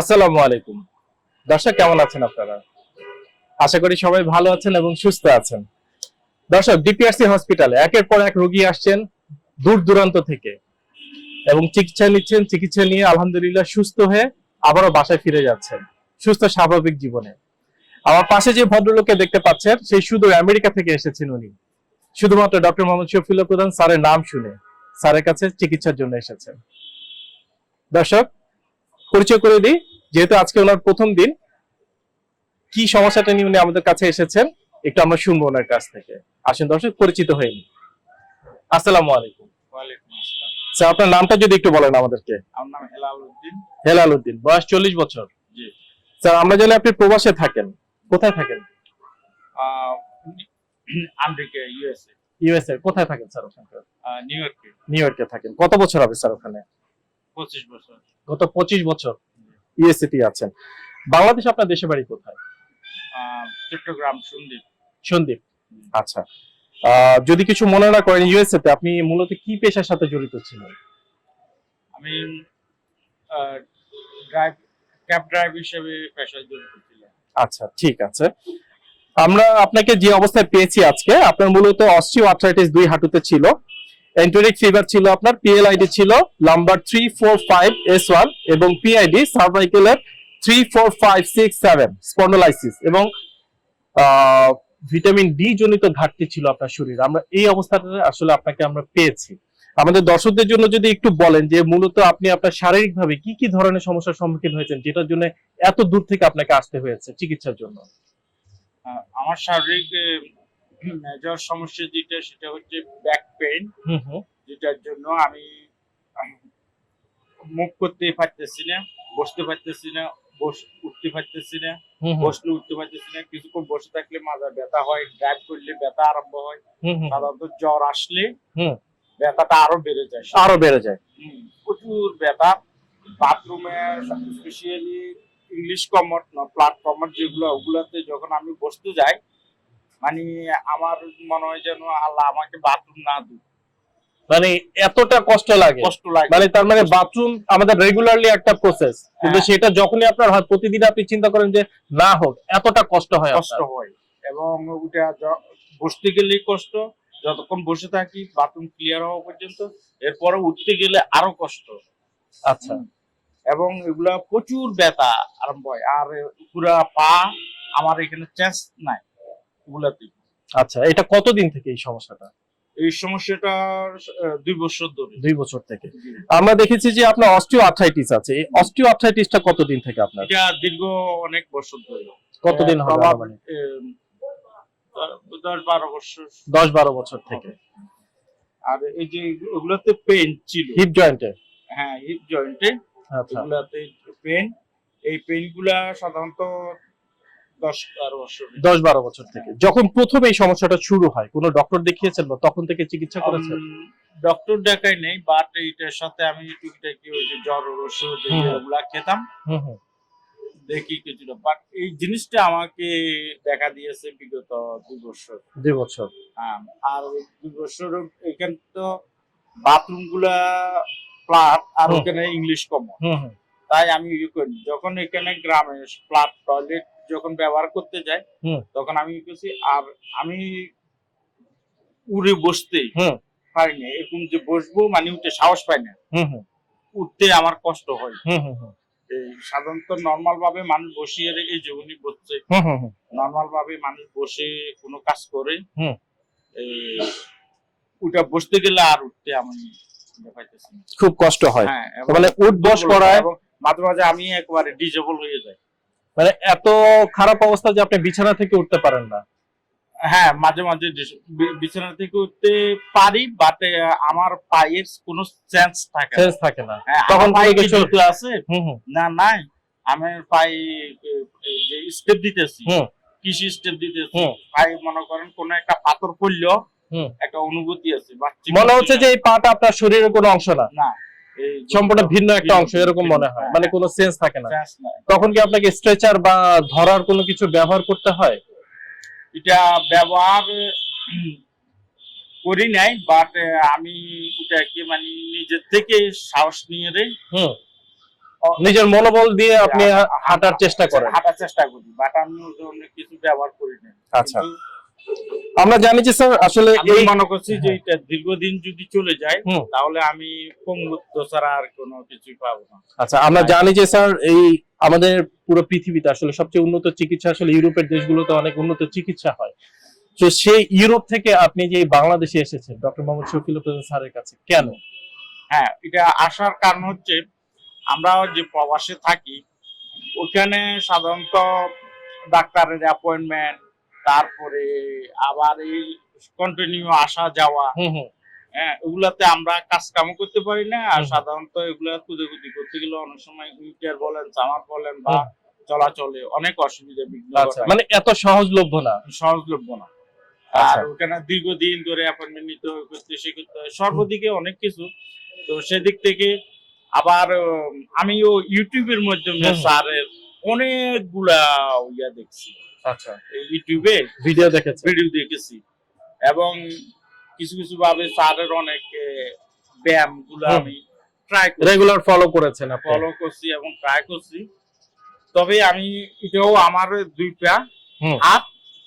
আসসালামু আলাইকুম। দর্শক, কেমন আছেন আপনারা? আশা করি সবাই ভালো আছেন এবং সুস্থ আছেন। দর্শক ডিপিআরসি হসপিটালে একের পর এক রোগী আসছেন দূর দূরান্ত থেকে এবং চিকিৎসা নিচ্ছেন, চিকিৎসা নিয়ে আলহামদুলিল্লাহ সুস্থ হয়ে আবারও বাসায় ফিরে যাচ্ছেন। সুস্থ, স্বাভাবিক জীবনে। আমার পাশে যে ভদ্রলোককে দেখতে পাচ্ছেন, সেই শুধু আমেরিকা থেকে এসেছেন উনি। শুধুমাত্র ডক্টর মোহাম্মদ শফিউল্লাহ প্রধান স্যারের নাম শুনে স্যারের কাছে চিকিৎসার জন্য এসেছেন। দর্শক পরিচয় করে দিই যেহেতু আজকে ওনার প্রথম দিন কি সমস্যাটা নিয়ে উনি আমাদের কাছে এসেছেন একটু আমরা শুনব ওনার কাছ থেকে। আসেন দর্শক পরিচিত হয়নি আসসালামু আলাইকুম। স্যার আপনার নামটা যদি একটু বলেন আমাদেরকে। আমার নাম হেলাল উদ্দিন হেলাল উদ্দিন বয়স চল্লিশ বছর। স্যার আমরা জানি আপনি প্রবাসে থাকেন। কোথায় থাকেন? আমেরিকা ইউএসএ ইউএসএ কোথায় থাকেন স্যার ওখানকার? নিউ ইয়র্কে। নিউ ইয়র্কে থাকেন। কত বছর হবে স্যার ওখানে? গত পঁচিশ বছর। ইউএসএ আছেন। বাংলাদেশ আপনার দেশে বাড়ি কোথায়? চট্টগ্রাম সন্দীপ সন্দীপ আচ্ছা। যদি কিছু মনে না করেন ইউএসএ তে আপনি মূলত কি পেশার সাথে জড়িত ছিলেন? আমি ড্রাইভ ক্যাব ড্রাইভ হিসেবে পেশায় জড়িত ছিলাম। আচ্ছা ঠিক আছে। আমরা আপনাকে যে অবস্থায় পেয়েছি আজকে আপনার মূলত অস্টিও আর্থ্রাইটিস দুই হাঁটুতে ছিল। এন্টোরিক ফিভার ছিল আপনার পিএলআইডি ছিল number three four five S one এবং PID সার্ভাইকেলের three four five six seven spondylosis এবং ভিটামিন ডি জনিত ঘাটতি ছিল আপনার শরীরে। আমরা এই অবস্থাটা আসলে আপনাকে আমরা পেয়েছি। আমাদের দর্শকদের জন্য যদি একটু বলেন যে মূলত আপনি আপনার শারীরিকভাবে কি কি ধরনের সমস্যার সম্মুখীন হয়েছেন, যেটার জন্য এত দূর থেকে আপনাকে আসতে হয়েছে চিকিৎসার জন্য? আমার শারীরিক মেজর সমস্যা যেটা সেটা হচ্ছে ব্যাক হুম যেটার জন্য আমি মুভ করতে পারতেছি না বসতে পারতেছি না বস উঠতে পারতেছি না বসলে উঠতে পারতেছি না কিছুক্ষণ বসে থাকলে মাজা ব্যথা হয় ড্রাইভ করলে ব্যথা আরম্ভ হয়। সাধারণত জ্বর আসলে। ব্যথাটা আরও বেড়ে যায়। আরও বেড়ে যায়। প্রচুর ব্যথা। বাথরুমে স্পেশালি ইংলিশ কমট না প্ল্যাটফর্মার যেগুলো ওগুলাতে যখন আমি বসতে যাই মানে আমার মনে হয় যেন আল্লাহ আমাকে বাথরুম না দিক। মানে এতটা কষ্ট লাগে। কষ্ট লাগে। মানে তার মানে বাথরুম আমাদের রেগুলারলি একটা প্রসেস কিন্তু হ্যাঁ। সেটা যখনই আপনার হয় প্রতিদিন আপনি চিন্তা করেন যে না হোক এতটা কষ্ট হয় কষ্ট হয়। এবং ওটা বসতে গেলেই কষ্ট। যতক্ষণ বসে থাকি বাথরুম ক্লিয়ার হওয়া পর্যন্ত এরপরে উঠতে গেলে আরও কষ্ট। আচ্ছা। এবং এগুলা প্রচুর ব্যথা আরম্ভ হয়। আর পুরা পা আমার এখানে চেঞ্জ নাই। এগুলাতে আচ্ছা এটা কতদিন থেকে এই সমস্যাটা? এই সমস্যাটা দুই বছর ধরে। দুই বছর থেকে। আমরা দেখেছি যে আপনার অস্টিও আর্থ্রাইটিস আছে। এই অস্টিও আর্থ্রাইটিসটা কতদিন থেকে আপনার? এটা দীর্ঘ অনেক বছর ধরে। কতদিন হবে প্রভাব, আনুমানিক? এম, দশ বারো বছর। দশ বারো বছর থেকে। আর এই যে ওগুলোতে পেন ছিল। হিপ জয়েন্টে হ্যাঁ হিপ জয়েন্টে আচ্ছা। পেন এই পেনগুলা সাধারণত দশ বারো বছর থেকে। যখন প্রথম এই সমস্যাটা শুরু হয় কোনো ডক্টর দেখিয়েছেন বা তখন থেকে চিকিৎসা করেছেন? ডক্টর দেখাই নেই বাট এইটার সাথে আমি টুকিটাকি ওই যে জ্বর ওষুধ। ওগুলা খেতাম। দেখি কিছুটা। বাট এই জিনিসটা আমাকে দেখা দিয়েছে বিগত দুই বছর। দুই বছর। হ্যাঁ, আর দুই বছর এখানে তো বাথরুমগুলা ফ্ল্যাট আর। ওখানে ইংলিশ কমন তাই আমি ইয়ে করি। যখন এখানে গ্রামে ফ্ল্যাট টয়লেট যখন ব্যবহার করতে যাই তখন আমি করছি আর আমি উড়ে বসতে হুম। পারি না। এরকম যে বসবো মানে উঠে সাহস পাই না। উঠতে আমার কষ্ট হয়। সাধারণত নর্মাল ভাবে মানুষ বসিয়ে এই যে উনি বসছে। নর্মাল ভাবে মানুষ বসে কোনো কাজ করে। হুম। এই বসতে গেলে আর উঠতে আমি। খুব কষ্ট হয়। মানে উঠ বস করায় মাঝে মাঝে আমি একবারে ডিজেবল হয়ে যাই। মানে এত খারাপ অবস্থা যে আপনি বিছানা থেকে উঠতে পারেন না। হ্যাঁ মাঝে মাঝে বিছানা থেকে উঠতে পারি বাট আমার পায়ের কোনো সেন্স থাকে না। সেন্স থাকে না। হ্যাঁ, তখন পায়ে কিছু- আছে? না নাই। আমি পায়ে যে স্টেপ দিতেছি। হুম। কৃষি স্টেপ দিতেছি। পায়ে মনে করেন কোন একটা পাথর পড়লেও হুম। একটা অনুভূতি আছে মনে হচ্ছে যে এই পাটা আপনার শরীরের কোনো অংশ না। না। সম্পূর্ণ ভিন্ন একটা অংশ এরকম মনে হয়। হ্যাঁ, মানে কোনো সেন্স থাকে না। তখন কি আপনাকে স্ট্রেচার বা ধরার কোনো কিছু ব্যবহার করতে হয়? এটা ব্যবহার করি নাই বাট আমি ওটাকে মানে নিজের থেকে সাহস নিয়ে রে হুম। নিজের মনোবল দিয়ে আপনি হাঁটার চেষ্টা করেন। হাঁটার চেষ্টা করি বাট আমি কিছু ব্যবহার করি না আচ্ছা। আমরা জানি যে স্যার আসলে এই মনে করছি যে এটা দীর্ঘদিন যদি চলে যায়। তাহলে আমি পঙ্গুত্ব ছাড়া আর কোনো কিছুই পাবো না। আচ্ছা আমরা জানি যে স্যার এই আমাদের পুরো পৃথিবীতে আসলে সবচেয়ে উন্নত চিকিৎসা আসলে ইউরোপের দেশগুলোতে অনেক উন্নত চিকিৎসা হয়। তো সেই ইউরোপ থেকে আপনি যে বাংলাদেশে এসেছেন ডক্টর মোহাম্মদ শফিল স্যারের কাছে কেন? হ্যাঁ এটা আসার কারণ হচ্ছে আমরা যে প্রবাসে থাকি ওখানে সাধারণত ডাক্তারের অ্যাপয়েন্টমেন্ট তারপরে আবার এই কন্টিনিউ আসা যাওয়া হ্যাঁ ওগুলাতে আমরা কাজ কাম করতে পারি না আর সাধারণত এগুলা কুদেকুদি করতে গেলে অনেক সময় হুইলচেয়ার বলেন চামার বলেন বা চলাচলে অনেক অসুবিধা বিঘ্ন আচ্ছা মানে এত সহজলভ্য না? সহজলভ্য না। আচ্ছা। আর ওখানে দীর্ঘদিন ধরে অ্যাপয়েন্টমেন্ট নিতে হয়, করতে সে করতে হয়। সর্বদিকে অনেক কিছু। তো সেদিক থেকে আবার আমিও ইউটিউবের মাধ্যমে স্যারের অনেকগুলা ইয়া দেখছি। আচ্ছা। ইউটিউবে ভিডিও দেখেছেন ভিডিও দেখেছি। এবং কিছু কিছু ভাবে স্যারের অনেক ব্যায়ামগুলো আমি ট্রাই রেগুলার ফলো করেছেন ফলো করছি এবং ট্রাই করছি। তবে আমি এটাও আমার দুই পা হাত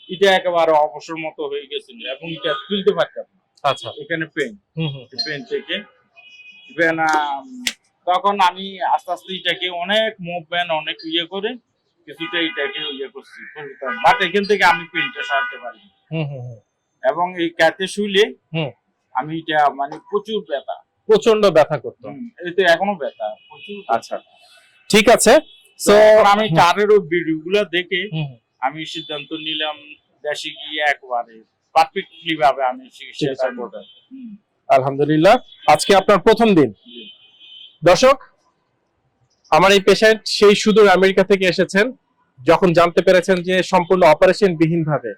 এটা একেবারে অবসর মতো হয়ে গেছিল এবং এটা তুলতে পারতাম আচ্ছা। এখানে পেন হুম হুম। পেন থেকে। ইভেন তখন আমি আস্তে আস্তে এটাকে অনেক মুভমেন্ট অনেক ইয়ে করে কিছুটা এটাকে ইয়ে করছি বাট এখান থেকে আমি পেনটা সারতে পারি। এবং এই ক্যাতে শুইলে আমি এটা মানে প্রচুর ব্যথা। প্রচণ্ড ব্যথা করতো। হুম, এতে এখনও ব্যথা প্রচুর আচ্ছা ঠিক আছে। তো তো আমি চারের ওই ভিডিও গুলা দেখে আমি সিদ্ধান্ত নিলাম দেশে গিয়ে একবারে পারফেক্টলি ভাবে আমি চিকিৎসা করব। আলহামদুলিল্লাহ। আজকে আপনার প্রথম দিন। দর্শক, আমার এই পেশেন্ট সেই সুদূর আমেরিকা থেকে এসেছেন, যখন জানতে পেরেছেন যে সম্পূর্ণ অপারেশন বিহীন ভাবে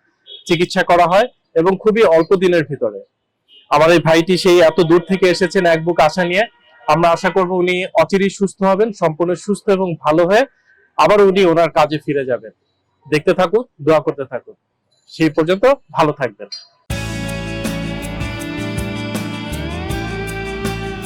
চিকিৎসা করা হয় এবং খুবই অল্প দিনের ভিতরে। আমার এই ভাইটি সেই এত দূর থেকে এসেছেন এক বুক আশা নিয়ে। আমরা আশা করব উনি অচিরেই সুস্থ হবেন, সম্পূর্ণ সুস্থ এবং ভালো হয়ে আবার উনি ওনার কাজে ফিরে যাবেন। দেখতে থাকুন, দোয়া করতে থাকুন। সেই পর্যন্ত ভালো থাকবেন।